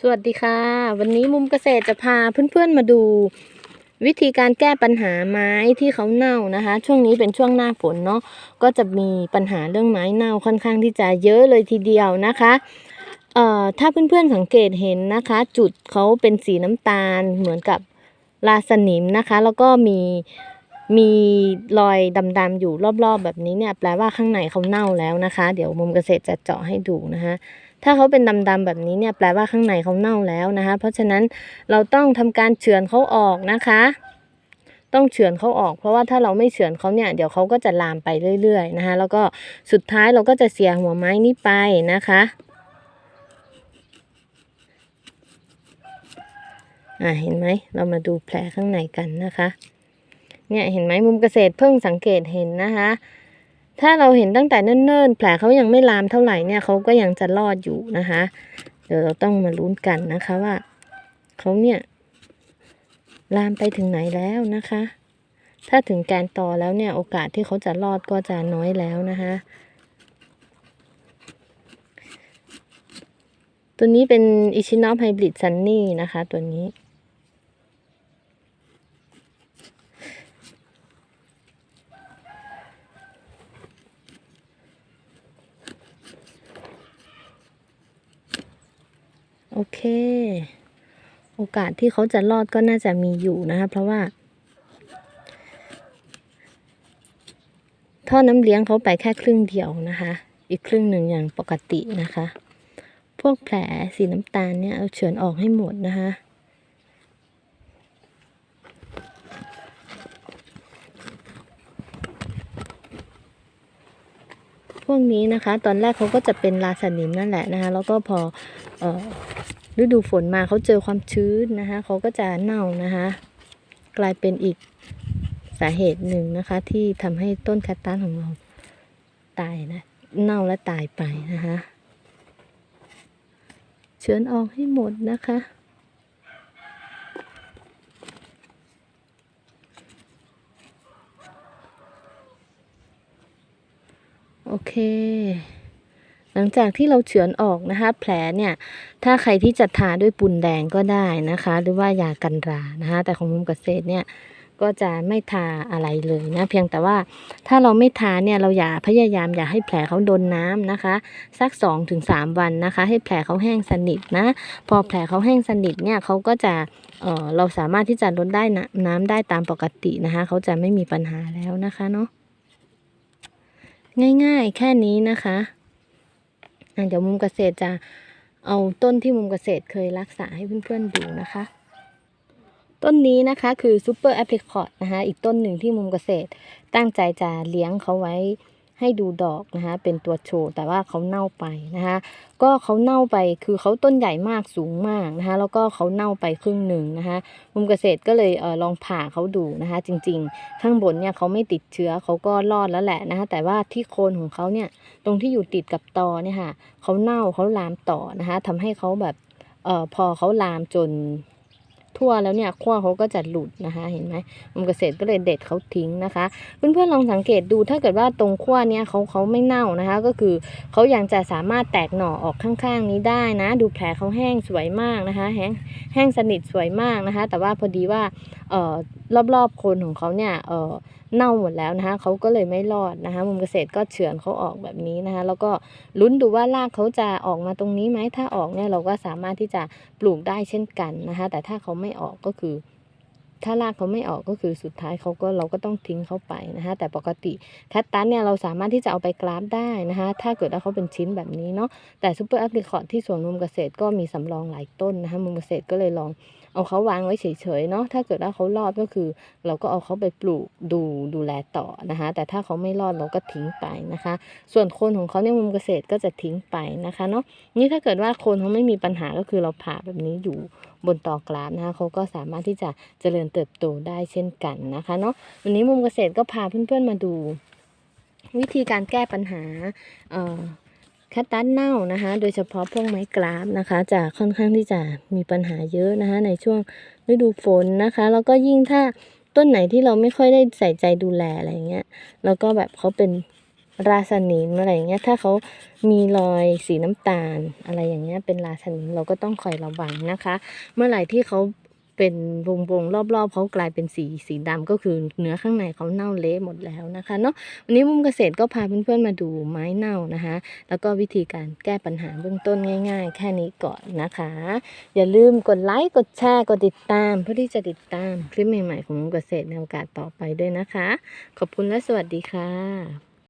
สวัสดีค่ะ วันนี้มุมเกษตรจะพาเพื่อนๆมาดู วิธีการแก้ปัญหาไม้ที่เขาเน่านะคะ ช่วงนี้เป็นช่วงหน้าฝนเนาะก็จะมีปัญหาเรื่องไม้เน่าค่อนข้างที่จะเยอะเลยทีเดียวนะคะเอ่อถ้าเพื่อนๆสังเกตเห็นนะคะ จุดเขาเป็นสีน้ำตาลเหมือนกับลาสนิมนะคะ แล้วก็มีมีรอยดำๆอยู่รอบๆ แบบนี้เนี่ยแปลว่าข้างในเขาเน่าแล้วนะคะ เดี๋ยวมุมเกษตรจะเจาะให้ดูนะคะ ถ้าเขาเป็นดำๆแบบนี้เนี่ยแปลว่าข้างในเขาเน่าแล้วนะคะ เพราะฉะนั้นเราต้องทำการเฉือนเขาออกนะคะ ต้องเฉือนเขาออก เพราะว่าถ้าเราไม่เฉือนเขาเนี่ยเดี๋ยวเขาก็จะลามไปเรื่อยๆนะคะ แล้วก็สุดท้ายเราก็จะเสียหัวไม้นี้ไปนะคะอ่าเห็นไหมเรามาดูแผลข้างในกันนะคะ เนี่ยเห็นไหมมุมเกษตรเพิ่งสังเกตเห็นนะคะ ถ้าเราเห็นตั้งแต่เนิ่นๆ แผลเขายังไม่ลามเท่าไหร่เนี่ยเขาก็ยังจะรอดอยู่นะคะ เดี๋ยวเราต้องมาลุ้นกันนะคะว่าเขาเนี่ยลามไปถึงไหนแล้วนะคะ ถ้าถึงแกนต่อแล้วเนี่ยโอกาสที่เขาจะรอดก็จะน้อยแล้วนะคะ ตัวนี้เป็นอิชินอฟไฮบริดซันนี่นะคะ ตัวนี้ โอเคโอกาสที่เขาจะรอดก็น่าจะมีอยู่นะคะเพราะว่า ท่อน้ำเลี้ยงเขาไปแค่ครึ่งเดียวนะคะ อีกครึ่งหนึ่งอย่างปกตินะคะ พวกแผลสีน้ำตาลเนี่ยเอาเฉือนออกให้หมดนะคะพวกนี้นะคะ ตอนแรกเขาก็จะเป็นลาสนิมนั่นแหละนะคะ แล้วก็พออ ฤดูฝนมาเขาเจอความชื้นนะคะเขาก็จะเน่านะคะ กลายเป็นอีกสาเหตุหนึ่งนะคะ ที่ทำให้ต้นแคตตัสของเราตายนะ เน่าและตายไปนะคะ เชื้อนออกให้หมดนะคะ โอเค หลังจากที่เราเฉือนออกนะคะแผลเนี่ยถ้าใครที่จะทาด้วยปูนแดงก็ได้นะคะ หรือว่ายากันรานะคะแต่ของมุมเกษตรเนี่ยก็จะไม่ทาอะไรเลยนะเพียงแต่ว่าถ้าเราไม่ทาเนี่ยเราอย่าพยายามอย่าให้แผลเขาโดนน้ำนะคะ สัก2อถึงสวันนะคะ ให้แผลเขาแห้งสนิทนะ พอแผลเขาแห้งสนิทเนี่ยเขาก็จะเออเราสามารถที่จะลดได้นะน้ำได้ตามปกตินะคะ เขาจะไม่มีปัญหาแล้วนะคะเนาะง่ายๆ แค่นี้นะคะ เดี๋ยวมุมเกษตรจะเอาต้นที่มุมเกษตรเคยรักษาให้เพื่อนๆดูนะคะ ต้นนี้นะคะคือซูเปอร์แอปริคอตนะคะอีกต้นหนึ่งที่มุมเกษตรตั้งใจจะเลี้ยงเขาไว้ ให้ดูดอกนะคะเป็นตัวโชว์แต่ว่าเขาเน่าไปนะคะก็เขาเน่าไปคือเขาต้นใหญ่มากสูงมากนะคะแล้วก็เขาเน่าไปครึ่งหนึ่งนะคะมุมเกษตรก็เลยเออลองผ่าเขาดูนะคะจริงๆ ข้างบนเนี่ยเขาไม่ติดเชื้อเขาก็รอดแล้วแหละนะคะแต่ว่าที่โคนของเขาเนี่ยตรงที่อยู่ติดกับตอเนี่ยค่ะเขาเน่าเขาลามต่อนะคะทำให้เขาแบบเออพอเขาลามจน ทั่วแล้วเนี่ยขั้วเขาก็จะหลุดนะคะ เห็นไหมมุมเกษตรก็เลยเด็ดเขาทิ้งนะคะ เพื่อนๆลองสังเกตดูถ้าเกิดว่าตรงขั้วเนี่ยเขาเขาไม่เน่านะคะ ก็คือเขายังจะสามารถแตกหน่อออกข้างๆ นี้ได้นะ ดูแผลเขาแห้งสวยมากนะคะ แห้งแห้งสนิทสวยมากนะคะ แต่ว่าพอดีว่าเอ่อรอบๆโคนของเขาเนี่ยเอ่อเน่าหมดแล้วนะคะเขาก็เลยไม่รอดนะคะมุมเกษตรก็เฉือนเขาออกแบบนี้นะคะ แล้วก็ลุ้นดูว่ารากเขาจะออกมาตรงนี้ไหมถ้าออกเนี่ยเราก็สามารถที่จะปลูกได้เช่นกันนะคะ แต่ถ้าเขาไม่ออกก็คือ ถ้ารากเขาไม่ออกก็คือสุดท้ายเขาก็เราก็ต้องทิ้งเขาไปนะคะ แต่ปกติแคตตัสเนี่ยเราสามารถที่จะเอาไปกราฟได้นะคะ ถ้าเกิดว่าเขาเป็นชิ้นแบบนี้เนาะแต่ซูเปอร์แอปริคอตที่สวนมุมเกษตรก็มีสำรองหลายต้นนะคะมุมเกษตรก็เลยลอง เอาเขาวางไว้เฉยๆเนาะถ้าเกิดว่าเขารอดก็คือ เราก็เอาเขาไปปลูกดูดูแลต่อนะคะ แต่ถ้าเขาไม่รอดเราก็ทิ้งไปนะคะ ส่วนโคนของเขาเนี่ยมุมเกษตรก็จะทิ้งไปนะคะเนาะนี่ถ้าเกิดว่าโคนเขาไม่มีปัญหาก็คือเราผ่าแบบนี้อยู่บนตอกราฟนะคะเขาก็สามารถที่จะเจริญเติบโตได้เช่นกันนะคะเนาะวันนี้มุมเกษตรก็พาเพื่อนๆมาดู วิธีการแก้ปัญหาเอ่อ คัตตัสเน่านะคะ โดยเฉพาะพวกไม้กราฟนะคะ จะค่อนข้างที่จะมีปัญหาเยอะนะคะ ในช่วงฤดูฝนนะคะ แล้วก็ยิ่งถ้าต้นไหนที่เราไม่ค่อยได้ใส่ใจดูแลอะไรเงี้ย แล้วก็แบบเขาเป็นราสนิมอะไรอย่างเงี้ย ถ้าเขามีรอยสีน้ำตาลอะไรอย่างเงี้ย เป็นราสนิมเราก็ต้องคอยระวังนะคะ เมื่อไหร่ที่เขา เป็นวงวงๆรอบๆเขากลายเป็นสีสีดำก็คือเนื้อข้างในเขาเน่าเละหมดแล้วนะคะเนาะวันนี้มุมเกษตรก็พาเพื่อนๆมาดูไม้เน่านะคะ แล้วก็วิธีการแก้ปัญหาเบื้องต้นง่าย ๆ แค่นี้ก่อนนะคะ อย่าลืมกดไลค์กดแชร์กดติดตามเพื่อที่จะติดตามคลิปใหม่ๆของมุมเกษตรในโอกาสต่อไปด้วยนะคะ ขอบคุณและสวัสดีค่ะ